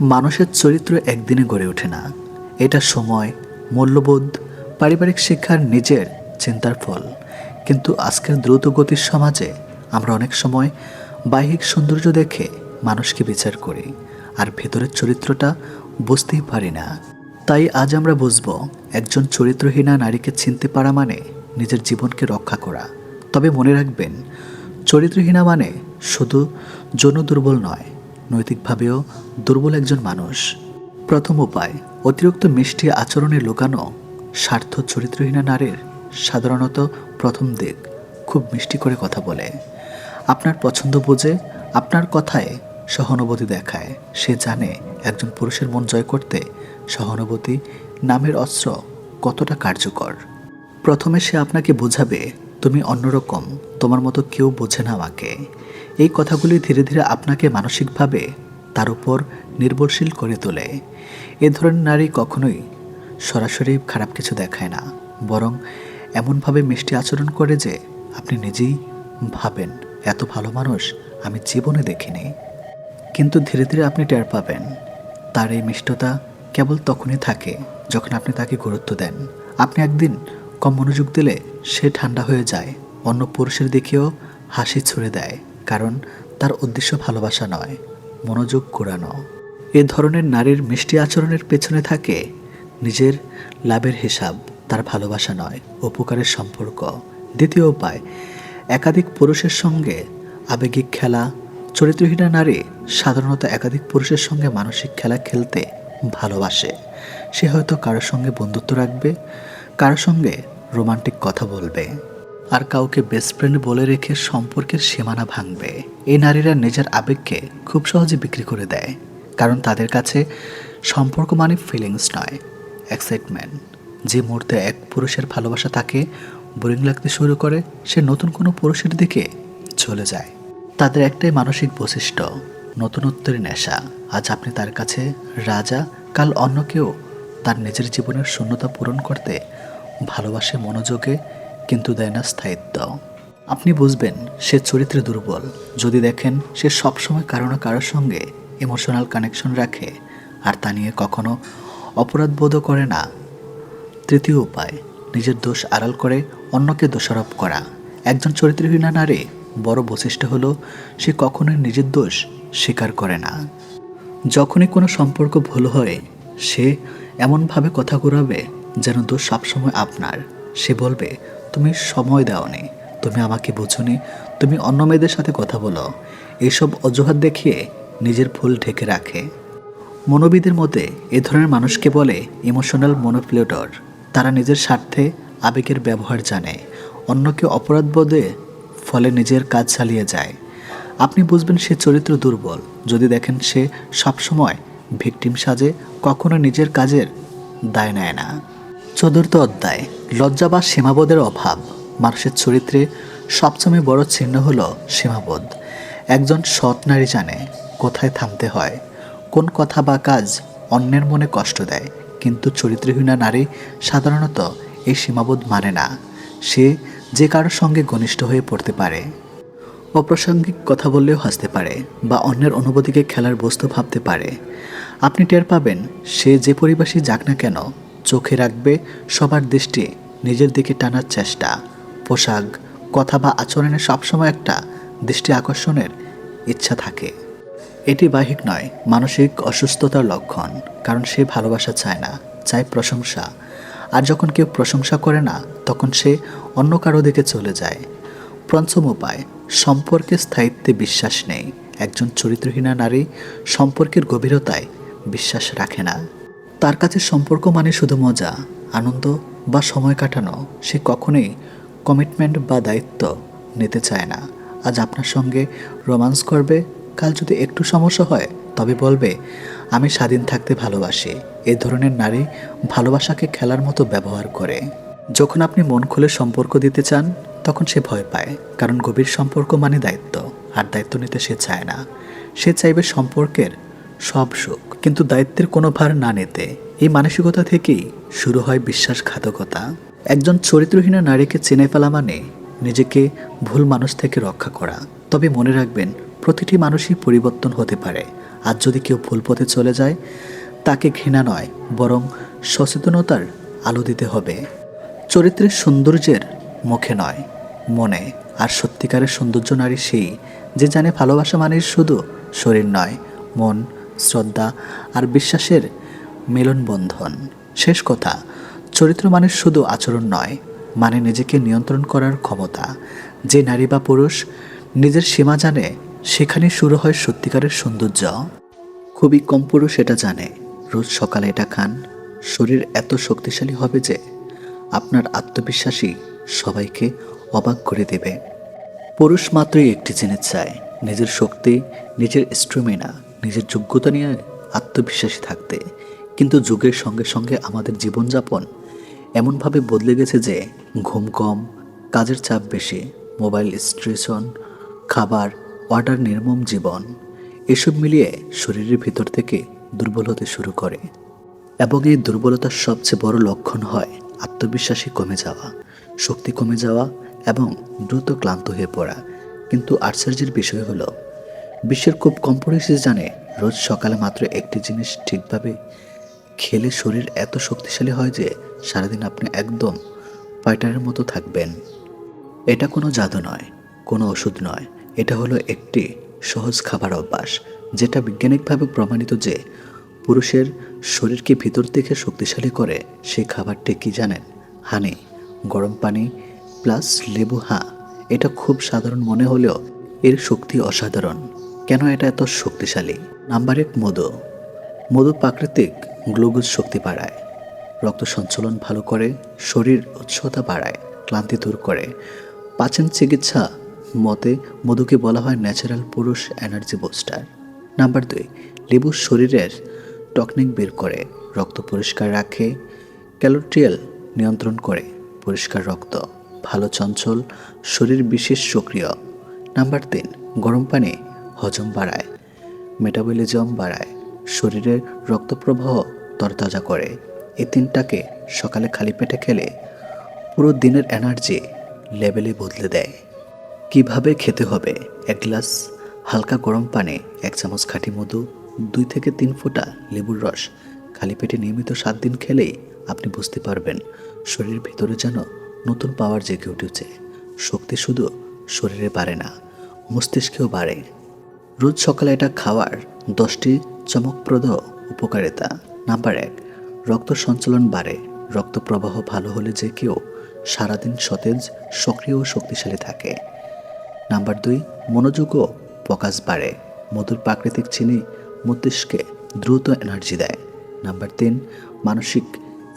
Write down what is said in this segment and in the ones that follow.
মানুষের চরিত্র একদিনে গড়ে ওঠে না। এটা সময়, মূল্যবোধ, পারিবারিক শিক্ষার নিজের চিন্তার ফল। কিন্তু আজকের দ্রুত গতির সমাজে আমরা অনেক সময় বাহ্যিক সৌন্দর্য দেখে মানুষকে বিচার করি, আর ভেতরের চরিত্রটা বুঝতেই পারি না। তাই আজ আমরা বুঝব, একজন চরিত্রহীনা নারীকে চিনতে পারা মানে নিজের জীবনকে রক্ষা করা। তবে মনে রাখবেন, চরিত্রহীনা মানে শুধু যৌন দুর্বল নয় নৈতিকভাবেও দুর্বল একজন মানুষ। প্রথম উপায়, অতিরিক্ত মিষ্টি আচরণে লুকানো। স্বার্থ চরিত্রহীনা নারীর সাধারণত প্রথম দিক, খুব মিষ্টি করে কথা বলে। আপনার পছন্দ বোঝে আপনার কথায় সহানুভূতি দেখায়। সে জানে একজন পুরুষের মন জয় করতে সহানুভূতি নামের অস্ত্র কতটা কার্যকর। প্রথমে সে আপনাকে বোঝাবে, তুমি অন্যরকম তোমার মতো কেউ বোঝে না আমাকে। এই কথাগুলি ধীরে ধীরে আপনাকে মানসিকভাবে তার উপর নির্ভরশীল করে তোলে। এ ধরনের নারী কখনোই সরাসরি খারাপ কিছু দেখায় না, বরং এমনভাবে মিষ্টি আচরণ করে যে আপনি নিজেই ভাবেন, এত ভালো মানুষ আমি জীবনে দেখিনি। কিন্তু ধীরে ধীরে আপনি টের পাবেন, তার এই মিষ্টতা কেবল তখনই থাকে যখন আপনি তাকে গুরুত্ব দেন। আপনি একদিন কম মনোযোগ দিলে সে ঠান্ডা হয়ে যায়। অন্য পুরুষের দিকেও হাসি ছুড়ে দেয়, কারণ তার উদ্দেশ্য ভালোবাসা নয়, মনোযোগ কুড়ানো। এ ধরনের নারীর মিষ্টি আচরণের পেছনে থাকে নিজের লাভের হিসাব, তার ভালোবাসা নয়, উপকারের সম্পর্ক। দ্বিতীয় উপায়, একাধিক পুরুষের সঙ্গে আবেগিক খেলা। চরিত্রহীনা নারী সাধারণত একাধিক পুরুষের সঙ্গে মানসিক খেলা খেলতে ভালোবাসে। সে হয়তো কারোর সঙ্গে বন্ধুত্ব রাখবে, কারোর সঙ্গে রোমান্টিক কথা বলবে। আর কাউকে বেস্ট ফ্রেন্ড বলে রেখে সম্পর্কের সীমানা ভাঙবে। এই নারীরা নিজের আবেগকে খুব সহজে বিক্রি করে দেয়, কারণ তাদের কাছে সম্পর্ক মানে ফিলিংস নয় এক্সাইটমেন্ট যে মুহূর্তে এক পুরুষের ভালোবাসা তাকে বোরিং লাগতে শুরু করে, সে নতুন কোনো পুরুষের দিকে চলে যায়। তাদের একটাই মানসিক বৈশিষ্ট্য, নতুনত্বের নেশা। আজ আপনি তার কাছে রাজা, কাল অন্য কেউ তার নিজের জীবনের শূন্যতা পূরণ করতে ভালোবাসে মনোযোগে কিন্তু দেয় না স্থায়িত্ব। আপনি বুঝবেন, সে চরিত্রে দুর্বল। যদি দেখেন, সে সবসময় কারও না কারোর সঙ্গে ইমোশনাল কানেকশন রাখে, আর তা নিয়ে কখনো অপরাধবোধও করে না। তৃতীয় উপায়, নিজের দোষ আড়াল করে অন্যকে দোষারোপ করা। একজন চরিত্রহীনা নারী, বড় বৈশিষ্ট্য হলো, সে কখনোই নিজের দোষ স্বীকার করে না। যখনই কোনো সম্পর্ক ভুল হয়, সে এমনভাবে কথা ঘুরাবে যেন দোষ সবসময় আপনার। সে বলবে তুমি সময় দাওনি। তুমি আমাকে বোঝনি। তুমি অন্য মেয়েদের সাথে কথা বলো। এইসব অজুহাত দেখিয়ে নিজের ভুল ঢেকে রাখে। মনোবিদের মতে, এ ধরনের মানুষকে বলে ইমোশনাল মনোপ্লেটর তারা নিজের স্বার্থে আবেগের ব্যবহার জানে। অন্যকে অপরাধবোধে ফলে নিজের কাজ চালিয়ে যায়। আপনি বুঝবেন সে চরিত্র দুর্বল। যদি দেখেন সে সবসময় ভিকটিম সাজে, কখনো নিজের কাজের দায় নেয় না। চতুর্থ অধ্যায়, লজ্জা বা সীমাবোধের অভাব। মানুষের চরিত্রে সবচেয়ে বড় চিহ্ন হলো সীমাবোধ। একজন সৎ নারী জানে কোথায় থামতে হয়, কোন কথা বা কাজ অন্যের মনে কষ্ট দেয়, কিন্তু চরিত্রহীনা নারী সাধারণত এই সীমাবোধ মানে না। সে যে কারোর সঙ্গে ঘনিষ্ঠ হয়ে পড়তে পারে, অপ্রাসঙ্গিক কথা বললেও হাসতে পারে বা অন্যের অনুভূতিকে খেলার বস্তু ভাবতে পারে। আপনি টের পাবেন, সে যে পরিবেশে যাক না কেন চোখে রাখবে সবার দৃষ্টি নিজের দিকে টানার চেষ্টা। পোশাক, কথা বা আচরণে সবসময় একটা দৃষ্টি আকর্ষণের ইচ্ছা থাকে। এটি বাহিক নয়, মানসিক অসুস্থতার লক্ষণ, কারণ সে ভালোবাসা চায় না, চায় প্রশংসা। আর যখন কেউ প্রশংসা করে না, তখন সে অন্য কারও দিকে চলে যায়। পঞ্চম উপায়, সম্পর্কে স্থায়িত্বে বিশ্বাস নেই। একজন চরিত্রহীনা নারী সম্পর্কের গভীরতায় বিশ্বাস রাখে না। তার কাছে সম্পর্ক মানে শুধু মজা, আনন্দ বা সময় কাটানো। সে কখনোই কমিটমেন্ট বা দায়িত্ব নিতে চায় না। আজ আপনার সঙ্গে রোমান্স করবে, কাল যদি একটু সমস্যা হয়, তবে বলবে, আমি স্বাধীন থাকতে ভালোবাসি। এ ধরনের নারী ভালোবাসাকে খেলার মতো ব্যবহার করে। যখন আপনি মন খুলে সম্পর্ক দিতে চান, তখন সে ভয় পায়, কারণ গভীর সম্পর্ক মানে দায়িত্ব, আর দায়িত্ব নিতে সে চায় না। সে চাইবে সম্পর্কের সব সুখ, কিন্তু দায়িত্বের কোনো ভার না নিতে এই মানসিকতা থেকেই শুরু হয় বিশ্বাসঘাতকতা। একজন চরিত্রহীনা নারীকে চিনে ফেলা মানে নিজেকে ভুল মানুষ থেকে রক্ষা করা। তবে মনে রাখবেন, প্রতিটি মানুষই পরিবর্তন হতে পারে। আর যদি কেউ ভুল পথে চলে যায়, তাকে ঘৃণা নয়, বরং সচেতনতার আলো দিতে হবে। চরিত্রের সৌন্দর্যের মুখে নয়, মনে। আর সত্যিকারের সৌন্দর্য নারী সেই যে জানে ভালোবাসা মানে শুধু শরীর নয়, মন শ্রদ্ধা আর বিশ্বাসের মেলনবন্ধন। শেষ কথা, চরিত্র মানে শুধু আচরণ নয় মানে নিজেকে নিয়ন্ত্রণ করার ক্ষমতা। যে নারী বা পুরুষ নিজের সীমা জানে সেখানে শুরু হয় সত্যিকারের সৌন্দর্য। খুবই কম পুরুষ এটা জানে, রোজ সকালে এটা খান। শরীর এত শক্তিশালী হবে যে, আপনার আত্মবিশ্বাসী সবাইকে অবাক করে দেবে। পুরুষ মাত্রই একটি জিনিস চায়, নিজের শক্তি, নিজের স্ট্রুমিনা নিজের যোগ্যতা নিয়ে আত্মবিশ্বাসী থাকতে। কিন্তু যুগের সঙ্গে সঙ্গে আমাদের জীবনযাপন এমনভাবে বদলে গেছে যে ঘুম কম, কাজের চাপ বেশি, মোবাইল স্ট্রেশন খাবার ওয়াটার নির্মম জীবন, এসব মিলিয়ে শরীরের ভিতর থেকে দুর্বল হতে শুরু করে এবং এই দুর্বলতার সবচেয়ে বড় লক্ষণ হয় আত্মবিশ্বাসী কমে যাওয়া, শক্তি কমে যাওয়া এবং দ্রুত ক্লান্ত হয়ে পড়া। কিন্তু আশ্চর্যের বিষয় হলো বিশ্বের খুব কম জানে? রোজ সকালে মাত্র একটি জিনিস ঠিকভাবে খেলে শরীর এত শক্তিশালী হয় যে সারাদিন আপনি একদম পাইটারের মতো থাকবেন। এটা কোনো জাদু নয়, কোনো ওষুধ নয়। এটা হলো একটি সহজ খাবার অভ্যাস, যেটা বৈজ্ঞানিকভাবে প্রমাণিত যে পুরুষের শরীরকে ভিতর থেকে শক্তিশালী করে সেই খাবারটি কি জানেন? হানি, গরম পানি প্লাস লেবু, হা, এটা খুব সাধারণ মনে হলেও এর শক্তি অসাধারণ। কেন এটা এত শক্তিশালী? নাম্বার এক, মধু। মধু প্রাকৃতিক গ্লুকোজ শক্তি বাড়ায়। রক্ত সঞ্চালন ভালো করে, শরীর উৎসতা বাড়ায়, ক্লান্তি দূর করে। পাচন চিকিৎসা মতে মধুকে বলা হয় ন্যাচারাল পুরুষ এনার্জি বুস্টার নাম্বার দুই, লেবু শরীরের টকনিক বের করে, রক্ত পরিষ্কার রাখে ক্যালোট্রিয়াল নিয়ন্ত্রণ করে, পরিষ্কার রক্ত, ভালো চঞ্চল, শরীর বিশেষ সক্রিয়। নাম্বার তিন, গরম পানি হজম বাড়ায়, মেটাবলিজম বাড়ায়, শরীরের রক্তপ্রবাহ তরতাজা করে। এই তিনটাকে সকালে খালি পেটে খেলে পুরো দিনের এনার্জি লেভেলে বদলে দেয়। কীভাবে খেতে হবে? এক গ্লাস হালকা গরম পানি এক চামচ খাঁটি মধু, দুই থেকে তিন ফোঁটা লেবুর রস, খালি পেটে নিয়মিত সাত দিন খেলেই আপনি বুঝতে পারবেন শরীরের ভিতরে যেন নতুন পাওয়ার জেগে উঠেছে। শক্তি শুধু শরীরে বাড়ে না, মস্তিষ্কেও বাড়ে। রোজ সকালে এটা খাওয়ার দশটি চমকপ্রদ উপকারিতা। নাম্বার এক, রক্ত সঞ্চালন বাড়ে। রক্ত প্রবাহ ভালো হলে যে কেউ সারাদিন সতেজ, সক্রিয় ও শক্তিশালী থাকে। নাম্বার দুই, মনোযোগ ও প্রকাশ বাড়ে। মধুর প্রাকৃতিক চিনি মস্তিষ্কে দ্রুত এনার্জি দেয়। নাম্বার তিন, মানসিক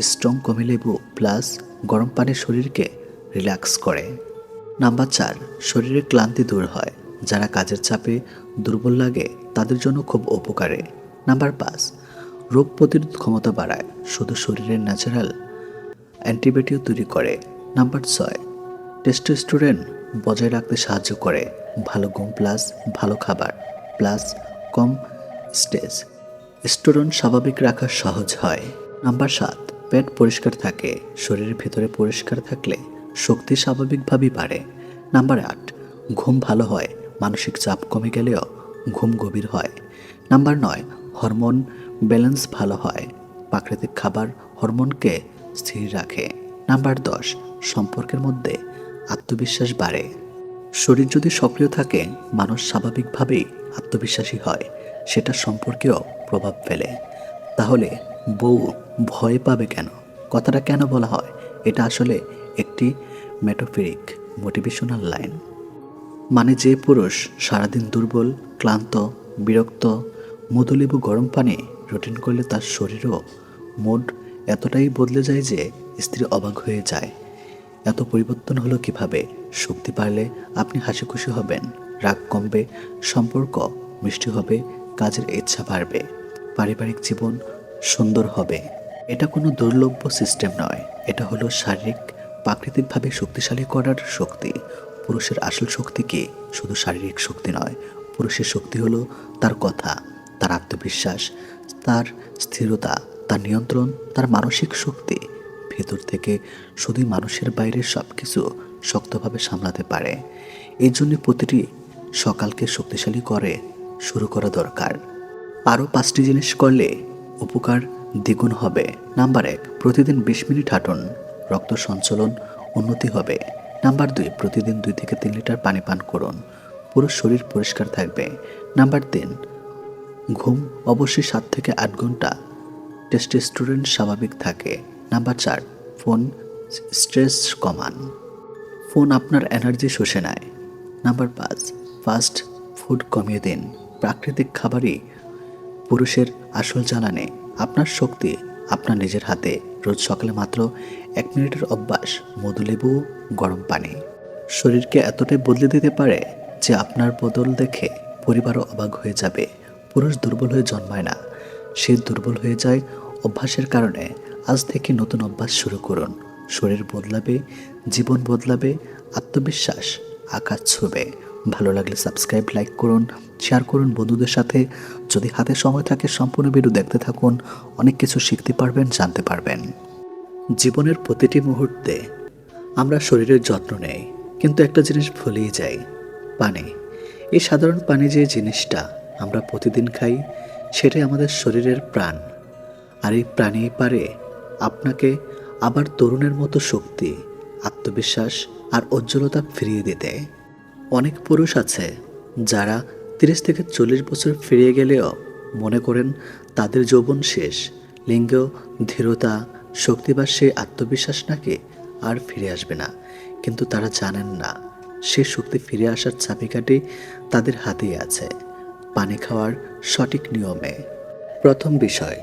স্ট্রং কমে লেবু প্লাস গরম পানি শরীরকে রিল্যাক্স করে। নাম্বার চার শরীরের ক্লান্তি দূর হয়। যারা কাজের চাপে দুর্বল লাগে, তাদের জন্য খুব উপকারে। নাম্বার পাঁচ, রোগ প্রতিরোধ ক্ষমতা বাড়ায়, শুধু শরীরের ন্যাচারাল অ্যান্টিবায়োটিক তৈরি করে। নাম্বার ছয় টেস্টোস্টেরন বজায় রাখতে সাহায্য করে, ভালো ঘুম প্লাস ভালো খাবার প্লাস কম স্টেজ স্টোরন স্বাভাবিক রাখা সহজ হয়। নাম্বার সাত, পেট পরিষ্কার থাকে, শরীরের ভেতরে পরিষ্কার থাকলে শক্তি স্বাভাবিকভাবেই বাড়ে। নাম্বার আট, ঘুম ভালো হয় মানসিক চাপ কমে গেলেও ঘুম গভীর হয়। নাম্বার নয়, হরমোন ব্যালেন্স ভালো হয়। প্রাকৃতিক খাবার হরমোনকে স্থির রাখে। নাম্বার দশ, সম্পর্কের মধ্যে আত্মবিশ্বাস বাড়ে। শরীর যদি সক্রিয় থাকে, মানুষ স্বাভাবিকভাবেই আত্মবিশ্বাসী হয়। সেটা সম্পর্কেও প্রভাব ফেলে। তাহলে বউ ভয় পাবে কেন? কথাটা কেন বলা হয়? এটা আসলে একটি মেটোফিরিক মোটিভেশনাল লাইন মানে যে পুরুষ সারাদিন দুর্বল, ক্লান্ত, বিরক্ত, মধুলেবু গরম পানি রুটিন করলে তার শরীরও মুড এতটাই বদলে যায় যে স্ত্রী অবাক হয়ে যায়। এত পরিবর্তন হলো কীভাবে? শক্তি পারলে আপনি হাসি খুশি হবেন, রাগ কমবে, সম্পর্ক মিষ্টি হবে, কাজের ইচ্ছা বাড়বে, পারিবারিক জীবন সুন্দর হবে। এটা কোনো দুর্লভ্য সিস্টেম নয়, এটা হলো শারীরিক, প্রাকৃতিকভাবে শক্তিশালী করার শক্তি। পুরুষের আসল শক্তি কি? শুধু শারীরিক শক্তি নয়, পুরুষের শক্তি হলো তার কথা, তার আত্মবিশ্বাস, তার স্থিরতা, তার নিয়ন্ত্রণ, তার মানসিক শক্তি। ভেতর থেকে শুধুই মানুষের বাইরে সব কিছু শক্তভাবে সামলাতে পারে। এই জন্য প্রতিটি সকালকে শক্তিশালী করে, শুরু করা দরকার। আরও পাঁচটি জিনিস করলে উপকার দ্বিগুণ হবে। নাম্বার এক, প্রতিদিন বিশ মিনিট হাঁটুন। রক্ত সঞ্চালন উন্নতি হবে। নাম্বার দুই, প্রতিদিন দুই থেকে তিন লিটার পানি পান করুন। পুরো শরীর পরিষ্কার থাকবে। নাম্বার তিন, ঘুম অবশ্যই সাত থেকে আট ঘণ্টা। টেস্টোস্টেরন স্বাভাবিক থাকে। নাম্বার চার, ফোন স্ট্রেস কমান। ফোন আপনার এনার্জি শুষে নেয়। নাম্বার পাঁচ, ফাস্ট ফুড কমিয়ে দিন। প্রাকৃতিক খাবারই পুরুষের আসল জ্বালানে। আপনার শক্তি আপনার নিজের হাতে। রোজ সকালে মাত্র এক মিনিটের অভ্যাস মধুলেবু গরম পানি। শরীরকে এতটাই বদলে দিতে পারে যে আপনার বদল দেখে পরিবারও অবাক হয়ে যাবে। পুরুষ দুর্বল হয়ে জন্মায় না। সে দুর্বল হয়ে যায় অভ্যাসের কারণে। আজ থেকে নতুন অভ্যাস শুরু করুন। শরীর বদলাবে, জীবন বদলাবে, আত্মবিশ্বাস, আকাশ ছুবে। ভালো লাগলে সাবস্ক্রাইব, লাইক করুন, শেয়ার করুন বন্ধুদের সাথে। যদি হাতে সময় থাকে, সম্পূর্ণ ভিডিও দেখতে থাকুন। অনেক কিছু শিখতে পারবেন, জানতে পারবেন। জীবনের প্রতিটি মুহূর্তে আমরা শরীরের যত্ন নেই, কিন্তু একটা জিনিস ভুলেই যাই, পানি। এই সাধারণ পানি যে জিনিসটা আমরা প্রতিদিন খাই, সেটাই আমাদের শরীরের প্রাণ। আর এই প্রাণী পারে আপনাকে আবার তরুণের মতো শক্তি, আত্মবিশ্বাস আর উজ্জ্বলতা ফিরিয়ে দিতে। অনেক পুরুষ আছে যারা তিরিশ থেকে চল্লিশ বছর ফিরিয়ে গেলেও মনে করেন তাদের যৌবন শেষ, লিঙ্গ, ধীরতা শক্তি বা সেই আত্মবিশ্বাস নাকি আর ফিরে আসবে না। কিন্তু তারা জানেন না, সে শক্তি ফিরে আসার চাবিকাঠি তাদের হাতেই আছে, পানি খাওয়ার সঠিক নিয়মে। প্রথম বিষয়,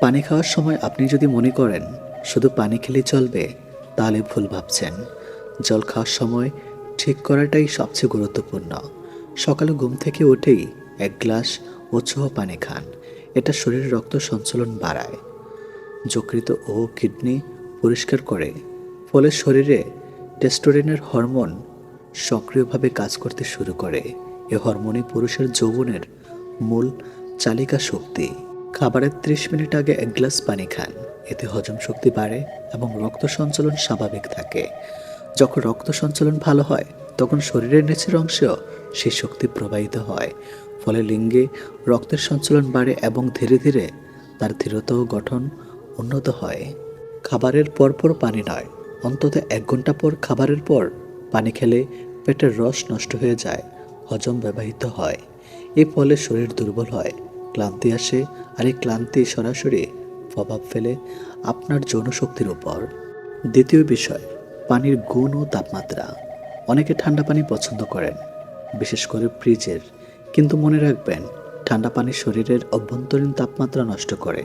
পানি খাওয়ার সময় আপনি যদি মনে করেন শুধু পানি খেলেই চলবে, তাহলে ভুল ভাবছেন। জল খাওয়ার সময় ঠিক করাটাই সবচেয়ে গুরুত্বপূর্ণ। সকালে ঘুম থেকে উঠেই এক গ্লাস উৎসাহ পানি খান, এটা শরীরের রক্ত সঞ্চালন বাড়ায়। যকৃত ও কিডনি পরিষ্কার করে। ফলে শরীরে টেস্টোরেনের হরমোন সক্রিয়ভাবে কাজ করতে শুরু করে। এ হরমোনই পুরুষের যৌবনের মূল চালিকা শক্তি। খাবারের ত্রিশ মিনিট আগে এক গ্লাস পানি খান। এতে হজম শক্তি বাড়ে এবং রক্ত সঞ্চালন স্বাভাবিক থাকে। যখন রক্ত সঞ্চালন ভালো হয়, তখন শরীরের নিচের অংশেও সেই শক্তি প্রবাহিত হয়। ফলে লিঙ্গে রক্তের সঞ্চালন বাড়ে এবং ধীরে ধীরে তার ধীরতা গঠন উন্নত হয়। খাবারের পরপর পানি নয়, অন্তত এক ঘণ্টা পর খাবারের পর পানি খেলে পেটের রস নষ্ট হয়ে যায়, হজম ব্যবহৃত হয়। এর ফলে শরীর দুর্বল হয়, ক্লান্তি আসে আর এই ক্লান্তি সরাসরি প্রভাব ফেলে আপনার যৌনশক্তির উপর। দ্বিতীয় বিষয়, পানির গুণ ও তাপমাত্রা। অনেকে ঠান্ডা পানি পছন্দ করেন, বিশেষ করে ফ্রিজের। কিন্তু মনে রাখবেন, ঠান্ডা পানি শরীরের অভ্যন্তরীণ তাপমাত্রা নষ্ট করে।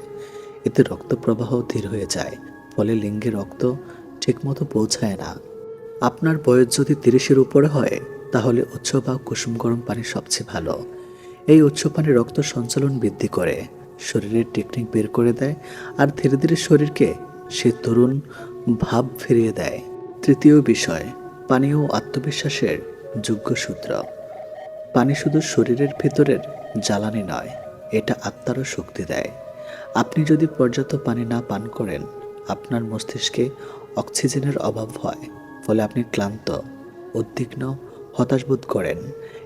এতে রক্ত প্রবাহ ধীর হয়ে যায়, ফলে লিঙ্গে রক্ত ঠিকমতো পৌঁছায় না। আপনার বয়স যদি তিরিশের উপরে হয়, তাহলে উচ্চ বা কুসুম গরম পানি সবচেয়ে ভালো। এই উচ্চ পানি রক্ত সঞ্চালন বৃদ্ধি করে, শরীরের টেকনিক বের করে দেয়, আর ধীরে ধীরে শরীরকে সে তরুণ ভাব ফিরিয়ে দেয়। তৃতীয় বিষয়, পানি ও আত্মবিশ্বাসের যোগ্য সূত্র। পানি শুধু শরীরের ভেতরের জ্বালানি নয়, এটা আত্মারও শক্তি দেয়। আপনি যদি পর্যাপ্ত পানি না পান করেন, আপনার মস্তিষ্কে অক্সিজেনের অভাব হয়, ফলে আপনি ক্লান্ত, উদ্বিগ্ন, হতাশ বোধ করেন।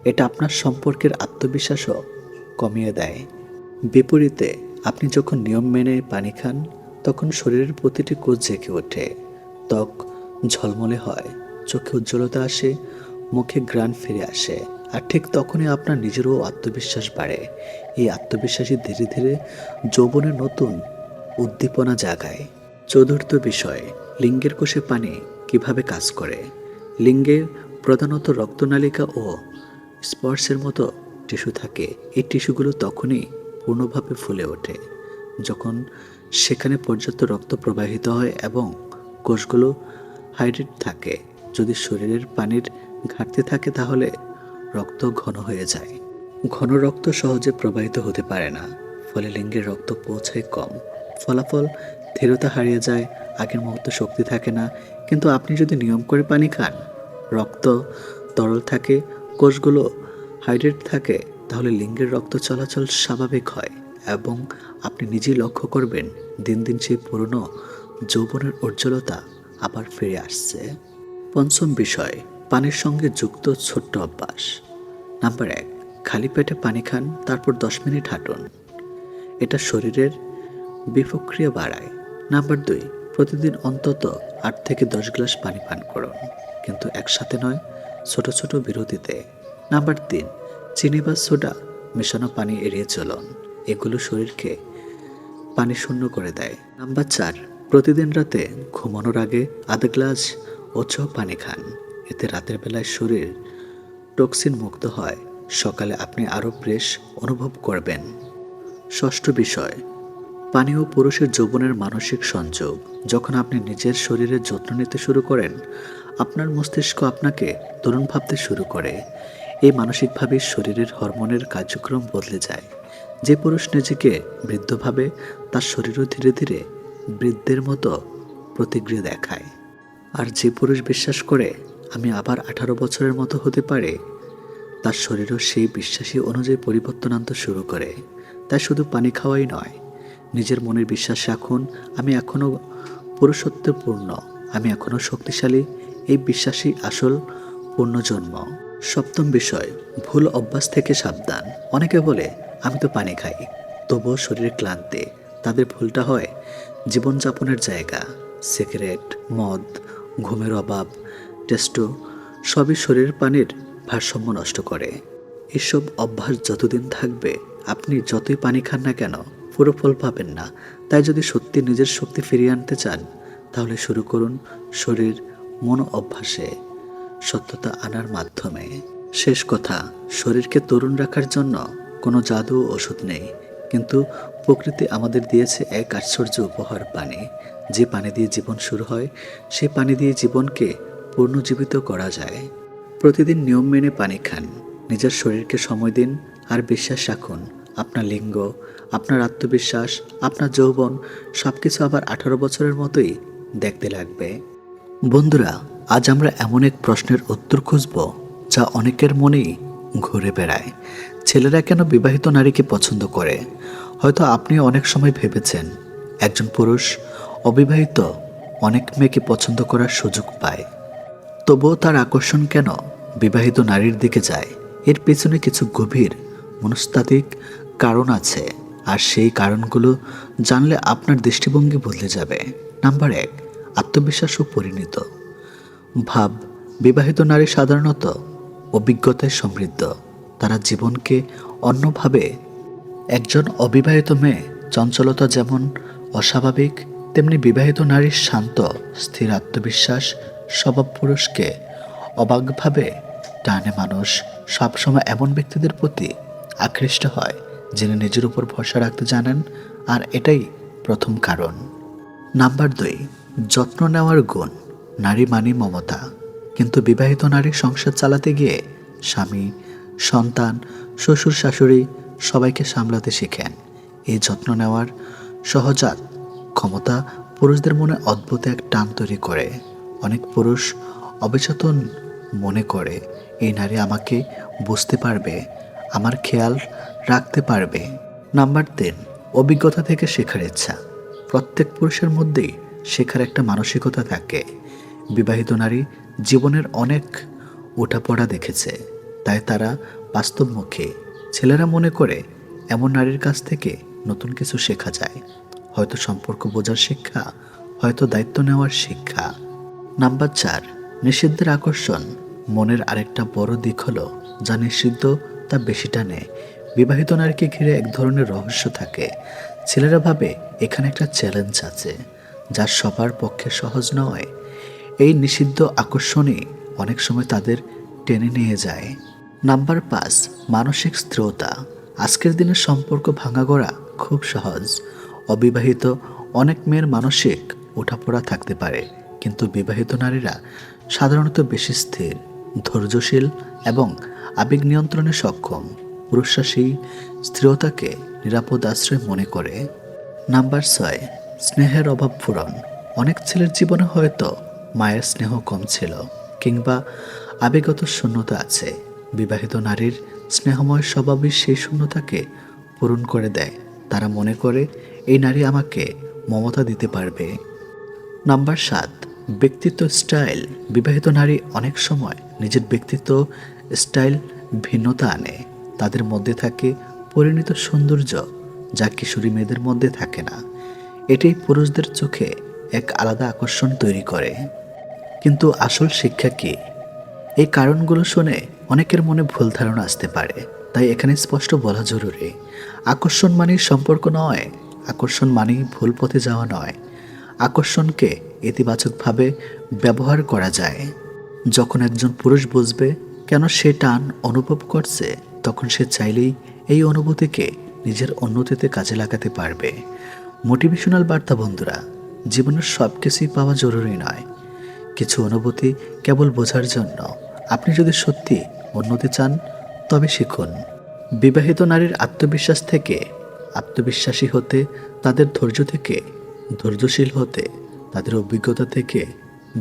এটা আপনার সম্পর্কের আত্মবিশ্বাসও কমিয়ে দেয়। বিপরীতে, আপনি যখন নিয়ম মেনে পানি খান, তখন শরীরের প্রতিটি কোষ জেগে ওঠে। ত্বক ঝলমলে হয়, চোখে উজ্জ্বলতা আসে, মুখে গ্রান ফিরে আসে। আর ঠিক তখনই আপনার নিজেরও আত্মবিশ্বাস বাড়ে। এই আত্মবিশ্বাসী ধীরে ধীরে যৌবনের নতুন উদ্দীপনা জাগায়। চতুর্থ বিষয়, লিঙ্গের কোষে পানি কীভাবে কাজ করে? লিঙ্গে প্রধানত রক্তনালিকা ও স্পর্শের মতো টিস্যু থাকে। এই টিস্যুগুলো তখনই পূর্ণভাবে ফুলে ওঠে, যখন সেখানে পর্যাপ্ত রক্ত প্রবাহিত হয় এবং কোষগুলো হাইড্রেট থাকে। যদি শরীরের পানির ঘাটতি থাকে তাহলে রক্ত ঘন হয়ে যায়। ঘন রক্ত সহজে প্রবাহিত হতে পারে না, ফলে লিঙ্গের রক্ত পৌঁছায় কম। ফলাফল ধীরতা হারিয়ে যায়, আগের মুহূর্তে শক্তি থাকে না, কিন্তু আপনি যদি নিয়ম করে পানি খান, রক্ত তরল থাকে, কোষগুলো হাইড্রেট থাকে, তাহলে লিঙ্গের রক্ত চলাচল স্বাভাবিক হয় এবং আপনি নিজেই লক্ষ্য করবেন দিন দিন সেই পুরনো যৌবনের উজ্জ্বলতা আবার ফিরে আসছে। পঞ্চম বিষয় পানির সঙ্গে যুক্ত ছোট্ট অভ্যাস। নাম্বার এক, খালি পেটে পানি খান, তারপর দশ মিনিট হাঁটুন। এটা শরীরের বিপক্রিয়া বাড়ায়। নাম্বার দুই, প্রতিদিন অন্তত আট থেকে দশ গ্লাস পানি পান করুন, কিন্তু একসাথে নয়, ছোট ছোট বিরতিতে। নাম্বার তিন, চিনি বা সোডা মেশানো পানি এড়িয়ে চলুন। এগুলো শরীরকে পানি শূন্য করে দেয়। নাম্বার চার, প্রতিদিন রাতে ঘুমানোর আগে আধা গ্লাস ওছো পানি খান। এতে রাতের বেলায় শরীর টক্সিন মুক্ত হয়। সকালে আপনি আরও ফ্রেশ অনুভব করবেন। ষষ্ঠ বিষয় পানি ও পুরুষের যৌবনের মানসিক সংযোগ। যখন আপনি নিজের শরীরের যত্ন নিতে শুরু করেন, আপনার মস্তিষ্ক আপনাকে তরুণ ভাবতে শুরু করে। এই মানসিকভাবে শরীরের হরমোনের কার্যক্রম বদলে যায়। যে পুরুষ নিজেকে বৃদ্ধ ভাবে, তার শরীরও ধীরে ধীরে বৃদ্ধের মতো প্রতিক্রিয়া দেখায়। আর যে পুরুষ বিশ্বাস করে আমি আবার আঠারো বছরের মতো হতে পারে। তার শরীরও সেই বিশ্বাসী অনুযায়ী পরিবর্তন আনতে শুরু করে। তাই শুধু পানি খাওয়াই নয়, নিজের মনের বিশ্বাস রাখুন, আমি এখনও পুরুষত্বপূর্ণ, আমি এখনও শক্তিশালী, এই বিশ্বাসই আসল পূর্ণজন্ম সপ্তম বিষয়, ভুল অভ্যাস থেকে সাবধান। অনেকে বলে, আমি তো পানি খাই। তবুও শরীরে ক্লান্তি। তাদের ভুলটা হয় জীবনযাপনের জায়গা। সিগারেট, মদ, ঘুমের অভাব টেস্টো সবই শরীরের পানির ভারসাম্য নষ্ট করে। এসব অভ্যাস যতদিন থাকবে, আপনি যতই পানি খান না কেন, পুরো ফল পাবেন না। তাই যদি সত্যি নিজের শক্তি ফিরিয়ে আনতে চান, তাহলে শুরু করুন শরীর মন অভ্যাসে। সত্যতা আনার মাধ্যমে। শেষ কথা, শরীরকে তরুণ রাখার জন্য কোনো জাদু ওষুধ নেই। কিন্তু প্রকৃতি আমাদের দিয়েছে এক আশ্চর্য উপহার পানি। যে পানি দিয়ে জীবন শুরু হয়, সে পানি দিয়ে জীবনকে পুনর্জীবিত করা যায়। প্রতিদিন নিয়ম মেনে পানি খান। নিজের শরীরকে সময় দিন আর বিশ্বাস রাখুন। আপনার লিঙ্গ, আপনার আত্মবিশ্বাস, আপনার যৌবন সব কিছু আবার আঠারো বছরের মতোই দেখতে লাগবে। বন্ধুরা, আজ আমরা এমন এক প্রশ্নের উত্তর খুঁজব যা অনেকের মনেই ঘুরে বেড়ায়। ছেলেরা কেন বিবাহিত নারীকে পছন্দ করে? হয়তো আপনি অনেক সময় ভেবেছেন, একজন পুরুষ অবিবাহিত অনেক মেয়েকে পছন্দ করার সুযোগ পায়। তবুও তার আকর্ষণ কেন বিবাহিত নারীর দিকে যায়? এর পেছনে কিছু গভীর মনস্তাত্ত্বিক কারণ আছে, আর সেই কারণগুলো জানলে আপনার দৃষ্টিভঙ্গি বদলে যাবে। নাম্বার এক আত্মবিশ্বাস ও পরিণত। ভাব, বিবাহিত নারী সাধারণত অভিজ্ঞতায় সমৃদ্ধ। তারা জীবনকে অন্যভাবে, একজন অবিবাহিত মেয়ে, চঞ্চলতা যেমন অস্বাভাবিক, তেমনি বিবাহিত নারীর শান্ত, স্থির আত্মবিশ্বাস স্বভাব পুরুষকে অবাকভাবে টানে মানুষ। সবসময় এমন ব্যক্তিদের প্রতি আকৃষ্ট হয় যিনি নিজের উপর ভরসা রাখতে জানেন, আর এটাই প্রথম কারণ। নাম্বার দুই, যত্ন নেওয়ার গুণ, নারী মানি মমতা। কিন্তু বিবাহিত নারী সংসার চালাতে গিয়ে স্বামী, সন্তান, শ্বশুর, শাশুড়ি সবাইকে সামলাতে শিখেন। এই যত্ন নেওয়ার সহজাত ক্ষমতা পুরুষদের মনে অদ্ভুত এক টান তৈরি করে। অনেক পুরুষ অবচেতন মনে করে, এই নারী আমাকে বুঝতে পারবে, আমার খেয়াল রাখতে পারবে। নাম্বার তিন, অভিজ্ঞতা থেকে শেখার ইচ্ছা। প্রত্যেক পুরুষের মধ্যেই শেখার একটা মানসিকতা থাকে। বিবাহিত নারী জীবনের অনেক ওঠাপড়া দেখেছে, তাই তারা বাস্তবমুখী। ছেলেরা মনে করে, এমন নারীর কাছ থেকে নতুন কিছু শেখা যায়। হয়তো সম্পর্ক বোঝার শিক্ষা, হয়তো দায়িত্ব নেওয়ার শিক্ষা। নাম্বার চার, নিষিদ্ধের আকর্ষণ। মনের আরেকটা বড় দিক হলো, যা নিষিদ্ধ তা বেশি টানে। বিবাহিত নারীকে ঘিরে এক ধরনের রহস্য থাকে। ছেলেরা ভাবে, এখানে একটা চ্যালেঞ্জ আছে, যা সবার পক্ষে সহজ নয়। এই নিষিদ্ধ আকর্ষণই অনেক সময় তাদের টেনে নিয়ে যায়। নাম্বার পাঁচ, মানসিক স্থিরতা। আজকের দিনের সম্পর্ক ভাঙা গড়া খুব সহজ। অবিবাহিত অনেক মেয়ের মানসিক ওঠাপড়া থাকতে পারে। কিন্তু বিবাহিত নারীরা সাধারণত বেশি স্থির, ধৈর্যশীল এবং আবেগ নিয়ন্ত্রণে সক্ষম। পুরুষরা সেই স্থিরতাকে নিরাপদ আশ্রয় মনে করে। নাম্বার ছয়, স্নেহের অভাব পূরণ। অনেক ছেলের জীবনে হয়তো মায়ের স্নেহ কম ছিল কিংবা আবেগত শূন্যতা আছে। বিবাহিত নারীর স্নেহময় স্বভাবই সেই শূন্যতাকে পূরণ করে দেয়। তারা মনে করে, এই নারী আমাকে মমতা দিতে পারবে। নাম্বার সাত ব্যক্তিত্ব স্টাইল বিবাহিত নারী অনেক সময় নিজের ব্যক্তিত্ব স্টাইল ভিন্নতা আনে। তাদের মধ্যে থাকে পরিণত সৌন্দর্য যা কিশোরী মেয়েদের মধ্যে থাকে না। এটাই পুরুষদের চোখে এক আলাদা আকর্ষণ তৈরি করে। কিন্তু আসল শিক্ষা কি? এই কারণগুলো শুনে অনেকের মনে ভুল ধারণা আসতে পারে। তাই এখানে স্পষ্ট বলা জরুরি। আকর্ষণ মানেই সম্পর্ক নয়, আকর্ষণ মানেই ভুল পথে যাওয়া নয়। আকর্ষণকে ইতিবাচকভাবে ব্যবহার করা যায়। যখন একজন পুরুষ বুঝবে কেন সে টান অনুভব করছে, তখন সে চাইলেই এই অনুভূতিকে নিজের উন্নতিতে কাজে লাগাতে পারবে। মোটিভেশনাল বার্তা, বন্ধুরা, জীবনের সব কিছুই পাওয়া জরুরি নয়। কিছু অনুভূতি কেবল বোঝার জন্য আপনি যদি সত্যি উন্নতি চান, তবে শিখুন। বিবাহিত নারীর আত্মবিশ্বাস থেকে, আত্মবিশ্বাসী হতে, তাদের ধৈর্য থেকে, ধৈর্যশীল হতে তাদের অভিজ্ঞতা থেকে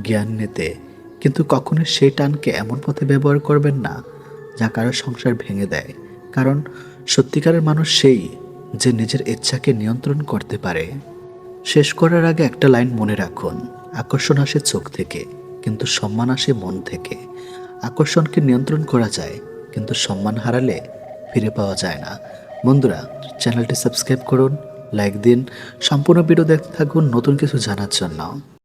জ্ঞান নিতে। কিন্তু কখনো সেই টানকে এমন পথে ব্যবহার করবেন না, যা কারও সংসার ভেঙে দেয়। কারণ সত্যিকারের মানুষ সেই যে নিজের ইচ্ছাকে নিয়ন্ত্রণ করতে পারে। শেষ করার আগে একটা লাইন মনে রাখুন। আকর্ষণ আসে চোখ থেকে, কিন্তু সম্মান আসে মন থেকে। আকর্ষণকে নিয়ন্ত্রণ করা যায়, কিন্তু সম্মান হারালে ফিরে পাওয়া যায় না। বন্ধুরা, চ্যানেলটি সাবস্ক্রাইব করুন লাইক দিন সম্পূর্ণ ভিডিও দেখতে থাকুন নতুন কিছু জানার জন্য।